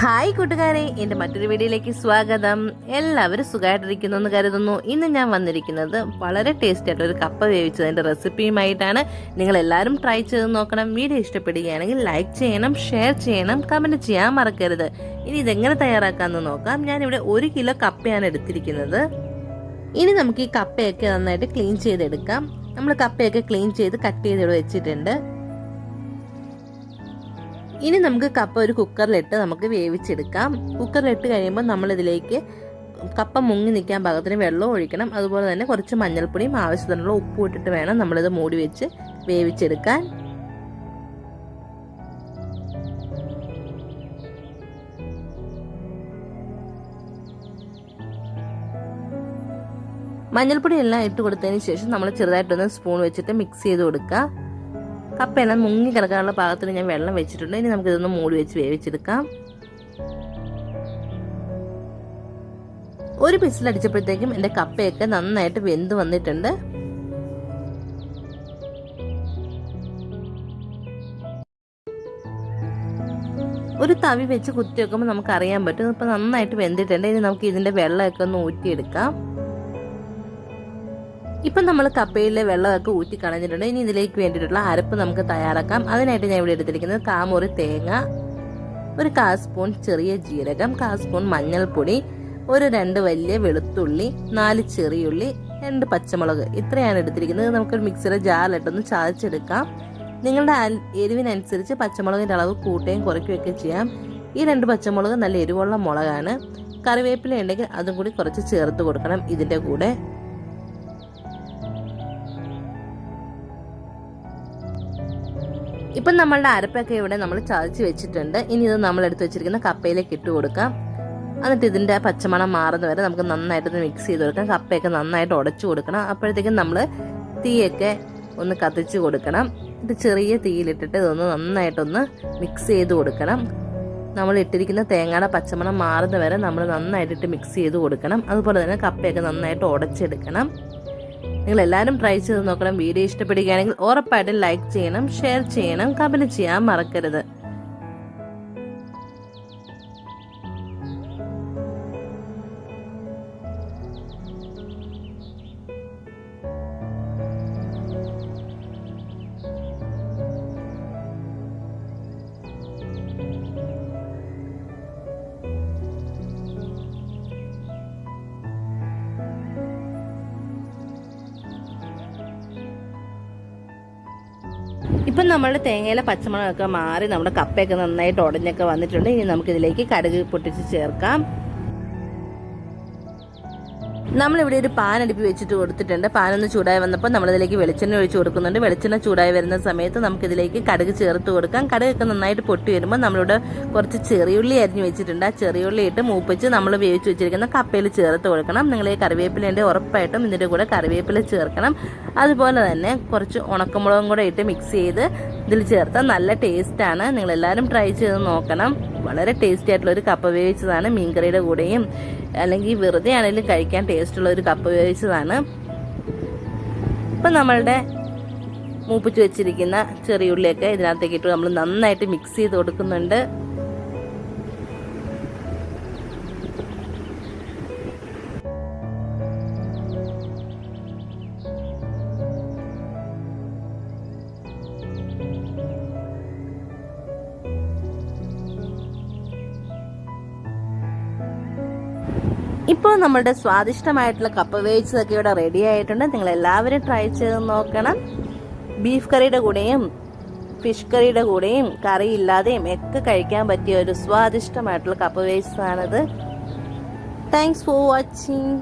Hi കൂട്ടുകാരെ എന്റെ മറ്റൊരു വീഡിയോയിലേക്ക് സ്വാഗതം. എല്ലാവരും സുഖമായിട്ടിരിക്കുന്നു എന്ന് കരുതുന്നു. ഇന്ന് ഞാൻ വന്നിരിക്കുന്നത് വളരെ ടേസ്റ്റി ആയിട്ട് ഒരു കപ്പ വേവിച്ചതിന്റെ റെസിപ്പിയുമായിട്ടാണ് നിങ്ങൾ എല്ലാവരും ട്രൈ ചെയ്ത് നോക്കണം. വീഡിയോ ഇഷ്ടപ്പെടുകയാണെങ്കിൽ ലൈക്ക് ചെയ്യണം ഷെയർ ചെയ്യണം കമന്റ് ചെയ്യാൻ മറക്കരുത്. ഇനി ഇതെങ്ങനെ തയ്യാറാക്കാമെന്ന് നോക്കാം. ഞാനിവിടെ ഒരു കിലോ കപ്പയാണ് എടുത്തിരിക്കുന്നത്. ഇനി നമുക്ക് ഈ കപ്പയൊക്കെ നന്നായിട്ട് ക്ലീൻ ചെയ്തെടുക്കാം. നമ്മൾ കപ്പയൊക്കെ ക്ലീൻ ചെയ്ത് കട്ട് ചെയ്ത് വെച്ചിട്ടുണ്ട്. ഇനി നമുക്ക് കപ്പ ഒരു കുക്കറിലിട്ട് നമുക്ക് വേവിച്ചെടുക്കാം. കുക്കറിലിട്ട് കഴിയുമ്പോൾ നമ്മളിതിലേക്ക് കപ്പ മുങ്ങി നിൽക്കാൻ പാകത്തിന് വെള്ളം ഒഴിക്കണം. അതുപോലെ തന്നെ കുറച്ച് മഞ്ഞൾപ്പൊടിയും ആവശ്യത്തിനുള്ള ഉപ്പും ഇട്ടിട്ട് വേണം നമ്മളിത് മൂടി വെച്ച് വേവിച്ചെടുക്കാൻ. മഞ്ഞൾപ്പൊടി എല്ലാം ഇട്ട് കൊടുത്തതിന് ശേഷം നമ്മൾ ചെറുതായിട്ടൊന്ന് സ്പൂൺ വെച്ചിട്ട് മിക്സ് ചെയ്ത് കൊടുക്കുക. കപ്പയെല്ലാം മുങ്ങി കിടക്കാനുള്ള പാകത്തിന് ഞാൻ വെള്ളം വെച്ചിട്ടുണ്ട്. ഇനി നമുക്ക് ഇതൊന്ന് മൂടി വെച്ച് വേവിച്ചെടുക്കാം. ഒരു പിസിലടിച്ചപ്പോഴത്തേക്കും എന്റെ കപ്പയൊക്കെ നന്നായിട്ട് വെന്ത് വന്നിട്ടുണ്ട്. ഒരു തവി വെച്ച് കുത്തി വെക്കുമ്പോൾ നമുക്ക് അറിയാൻ പറ്റും. ഇപ്പം നന്നായിട്ട് വെന്തിട്ടുണ്ട്. ഇനി നമുക്ക് ഇതിന്റെ വെള്ളമൊക്കെ ഒന്ന് ഊറ്റിയെടുക്കാം. ഇപ്പം നമ്മൾ കപ്പയിലെ വെള്ളമൊക്കെ ഊറ്റി കളഞ്ഞിട്ടുണ്ട്. ഇനി ഇതിലേക്ക് വേണ്ടിയിട്ടുള്ള അരപ്പ് നമുക്ക് തയ്യാറാക്കാം. അതിനായിട്ട് ഞാൻ ഇവിടെ എടുത്തിരിക്കുന്നത് കാമൂറി തേങ്ങ ഒരു കാ സ്പൂൺ ചെറിയ ജീരകം കാ സ്പൂൺ മഞ്ഞൾപ്പൊടി ഒരു രണ്ട് വലിയ വെളുത്തുള്ളി നാല് ചെറിയുള്ളി രണ്ട് പച്ചമുളക്. ഇത്രയാണ് എടുത്തിരിക്കുന്നത്. നമുക്ക് മിക്സിയുടെ ജാറിലിട്ടൊന്ന് ചതച്ചെടുക്കാം. നിങ്ങളുടെ എരിവിനനുസരിച്ച് പച്ചമുളകിന്റെ അളവ് കൂട്ടുകയും കുറയ്ക്കുകയൊക്കെ ചെയ്യാം. ഈ രണ്ട് പച്ചമുളക് നല്ല എരിവുള്ള മുളകാണ്. കറിവേപ്പില ഉണ്ടെങ്കിൽ അതും കൂടി കുറച്ച് ചേർത്ത് കൊടുക്കണം ഇതിന്റെ കൂടെ. ഇപ്പം നമ്മളുടെ അരപ്പൊക്കെ ഇവിടെ നമ്മൾ ചതച്ച് വെച്ചിട്ടുണ്ട്. ഇനി ഇത് നമ്മൾ എടുത്ത് വെച്ചിരിക്കുന്ന കപ്പയിലേക്ക് ഇട്ട് കൊടുക്കാം. എന്നിട്ട് ഇതിന്റെ പച്ചമണം മാറുന്ന വരെ നമുക്ക് നന്നായിട്ട് മിക്സ് ചെയ്ത് കൊടുക്കാം. കപ്പയൊക്കെ നന്നായിട്ട് ഉടച്ചു കൊടുക്കണം. അപ്പോഴത്തേക്കും നമ്മൾ തീയൊക്കെ ഒന്ന് കത്തിച്ച് കൊടുക്കണം. ഇത് ചെറിയ തീയിലിട്ടിട്ട് ഇതൊന്ന് നന്നായിട്ടൊന്ന് മിക്സ് ചെയ്ത് കൊടുക്കണം. നമ്മൾ ഇട്ടിരിക്കുന്ന തേങ്ങയുടെ പച്ചമണം മാറുന്ന വരെ നമ്മൾ നന്നായിട്ടിട്ട് മിക്സ് ചെയ്ത് കൊടുക്കണം. അതുപോലെ തന്നെ കപ്പയൊക്കെ നന്നായിട്ട് ഉടച്ചെടുക്കണം. നിങ്ങൾ എല്ലാവരും ട്രൈ ചെയ്ത് നോക്കണം. വീഡിയോ ഇഷ്ടപ്പെടുകയാണെങ്കിൽ ഉറപ്പായിട്ടും ലൈക്ക് ചെയ്യണം ഷെയർ ചെയ്യണം കമന്റ് ചെയ്യാൻ മറക്കരുത്. ഇപ്പം നമ്മുടെ തേങ്ങയിലെ പച്ചമുളകൊക്കെ മാറി നമ്മുടെ കപ്പയൊക്കെ നന്നായിട്ട് ഉടഞ്ഞൊക്കെ വന്നിട്ടുണ്ട്. ഇനി നമുക്കിതിലേക്ക് കടുക് പൊട്ടിച്ച് ചേർക്കാം. നമ്മളിവിടെ ഒരു പാൻ അടുപ്പി വെച്ചിട്ട് കൊടുത്തിട്ടുണ്ട്. പാനൊന്ന് ചൂടായി വന്നപ്പോൾ നമ്മളിതിലേക്ക് വെളിച്ചെണ്ണ ഒഴിച്ച് കൊടുക്കുന്നുണ്ട്. വെളിച്ചെണ്ണ ചൂടായി വരുന്ന സമയത്ത് നമുക്കിതിലേക്ക് കടുക് ചേർത്ത് കൊടുക്കാം. കടുകൊക്കെ നന്നായിട്ട് പൊട്ടി വരുമ്പോൾ നമ്മളിവിടെ കുറച്ച് ചെറിയുള്ളി അരിഞ്ഞ് വെച്ചിട്ടുണ്ട്. ആ ചെറിയുള്ളി ഇട്ട് മൂപ്പിച്ച് നമ്മൾ വേവിച്ച് വെച്ചിരിക്കുന്ന കപ്പയിൽ ചേർത്ത് കൊടുക്കണം. നിങ്ങൾ ഈ കറിവേപ്പിലേന്റെ ഉറപ്പായിട്ടും ഇതിന്റെ കൂടെ കറിവേപ്പില ചേർക്കണം. അതുപോലെ തന്നെ കുറച്ച് ഉണക്കമുളകും കൂടെ ഇട്ട് മിക്സ് ചെയ്ത് ഇതിൽ ചേർത്താൽ നല്ല ടേസ്റ്റാണ് നിങ്ങളെല്ലാവരും ട്രൈ ചെയ്ത് നോക്കണം. വളരെ ടേസ്റ്റി ആയിട്ടുള്ള ഒരു കപ്പ വേവിച്ചതാണ്. മീൻകറിയുടെ കൂടെയും അല്ലെങ്കിൽ വെറുതെ ആണെങ്കിലും കഴിക്കാൻ ടേസ്റ്റുള്ള ഒരു കപ്പ വേവിച്ചതാണ്. ഇപ്പം നമ്മളുടെ മൂപ്പിച്ച് വെച്ചിരിക്കുന്ന ചെറിയുള്ളിയൊക്കെ ഇതിനകത്തേക്ക് ഇട്ട് നമ്മൾ നന്നായിട്ട് മിക്സ് ചെയ്ത് കൊടുക്കുന്നുണ്ട്. ഇപ്പോൾ നമ്മുടെ സ്വാദിഷ്ടമായിട്ടുള്ള കപ്പ വേവിച്ചതൊക്കെ ഇവിടെ റെഡി ആയിട്ടുണ്ട്. നിങ്ങൾ എല്ലാവരും ട്രൈ ചെയ്ത് നോക്കണം. ബീഫ് കറിയുടെ കൂടെയും ഫിഷ് കറിയുടെ കൂടെയും കറി ഇല്ലാതെയും ഒക്കെ കഴിക്കാൻ പറ്റിയ ഒരു സ്വാദിഷ്ടമായിട്ടുള്ള കപ്പ വേവിച്ചതാണിത്. Thanks for watching